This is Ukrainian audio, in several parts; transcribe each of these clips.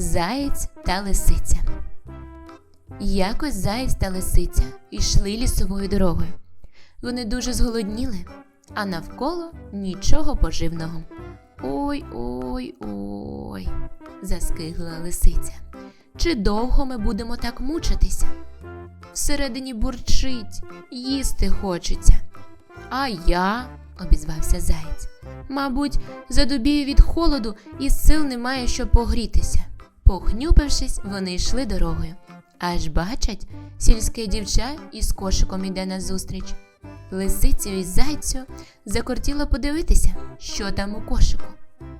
Заєць та лисиця. Якось заєць та лисиця йшли лісовою дорогою. Вони дуже зголодніли, а навколо нічого поживного. Ой ой ой, заскиглила лисиця. Чи довго ми будемо так мучитися? Всередині бурчить, їсти хочеться. А я, обізвався заєць. Мабуть, задубію від холоду і сил немає, щоб погрітися. Похнюпившись, вони йшли дорогою. Аж бачать, сільське дівча із кошиком іде назустріч. Лисицю і зайцю закортіло подивитися, що там у кошику.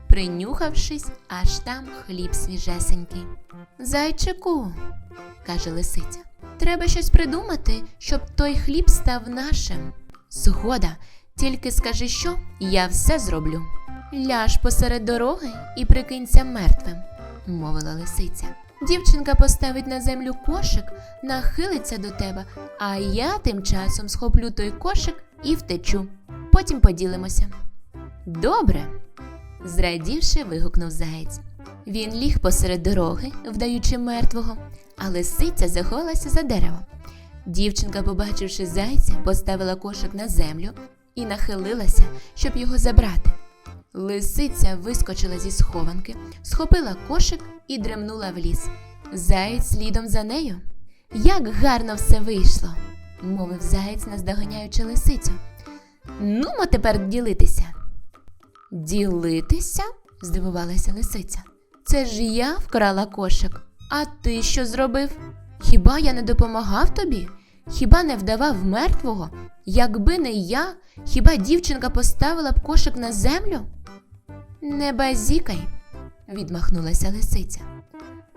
Принюхавшись, аж там хліб свіжесенький. Зайчику, каже лисиця, треба щось придумати, щоб той хліб став нашим. Згода, тільки скажи що, я все зроблю. Ляж посеред дороги і прикинься мертвим, мовила лисиця. Дівчинка поставить на землю кошик, нахилиться до тебе, а я тим часом схоплю той кошик і втечу. Потім поділимося. Добре. зрадівши, вигукнув заєць. Він ліг посеред дороги, вдаючи мертвого, а лисиця заховалася за деревом. Дівчинка, побачивши зайця, поставила кошик на землю і нахилилася, щоб його забрати. Лисиця вискочила зі схованки, схопила кошик і дремнула в ліс. Заєць слідом за нею. Як гарно все вийшло, мовив заєць, наздоганяючи лисицю. Нумо тепер ділитися. Ділитися? здивувалася лисиця. Це ж я вкрала кошик. А ти що зробив? Хіба я не допомагав тобі? Хіба не вдавав мертвого? Якби не я, хіба дівчинка поставила б кошик на землю? Не базікай, відмахнулася лисиця.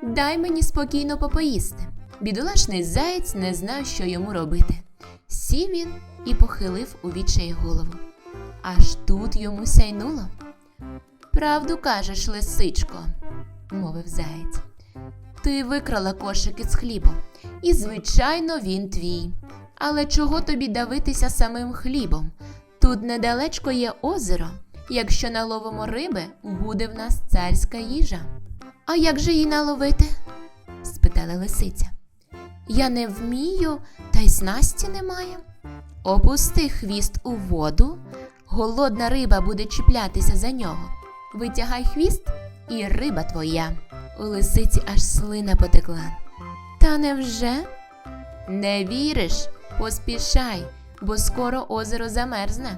Дай мені спокійно попоїсти. Бідолашний заєць не знав, що йому робити. Сів він і похилив у відчай голову. Аж тут йому сяйнуло. Правду кажеш, лисичко, мовив заєць. Ти викрала кошик із хлібом, і, звичайно, він твій. Але чого тобі давитися самим хлібом? Тут недалечко є озеро. Якщо наловимо риби, буде в нас царська їжа. А як же її наловити? спитала лисиця. Я не вмію, та й снасті немає. Опусти хвіст у воду, голодна риба буде чіплятися за нього. Витягай хвіст, і риба твоя. У лисиці аж слина потекла. Та невже? Не віриш? Поспішай, бо скоро озеро замерзне.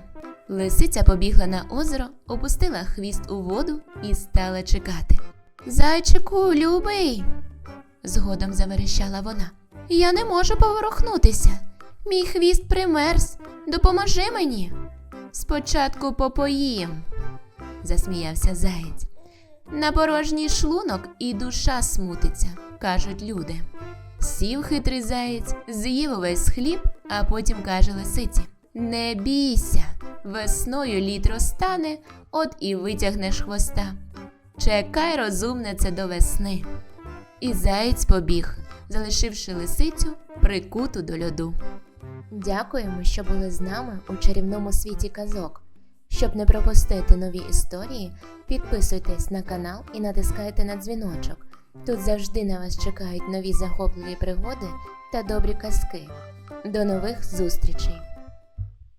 Лисиця побігла на озеро, опустила хвіст у воду і стала чекати. Зайчику, любий, згодом заверещала вона. Я не можу поворухнутися. Мій хвіст примерз. Допоможи мені. Спочатку попоїм, засміявся заєць. На порожній шлунок і душа смутиться, кажуть люди. Сів хитрий заєць, з'їв увесь хліб, а потім каже лисиці: Не бійся, весною лід розтане, от і витягнеш хвоста. Чекай, розумнице, до весни. І заєць побіг, залишивши лисицю прикуту до льоду. Дякуємо, що були з нами у чарівному світі казок. Щоб не пропустити нові історії, підписуйтесь на канал і натискайте на дзвіночок. Тут завжди на вас чекають нові захопливі пригоди та добрі казки. До нових зустрічей!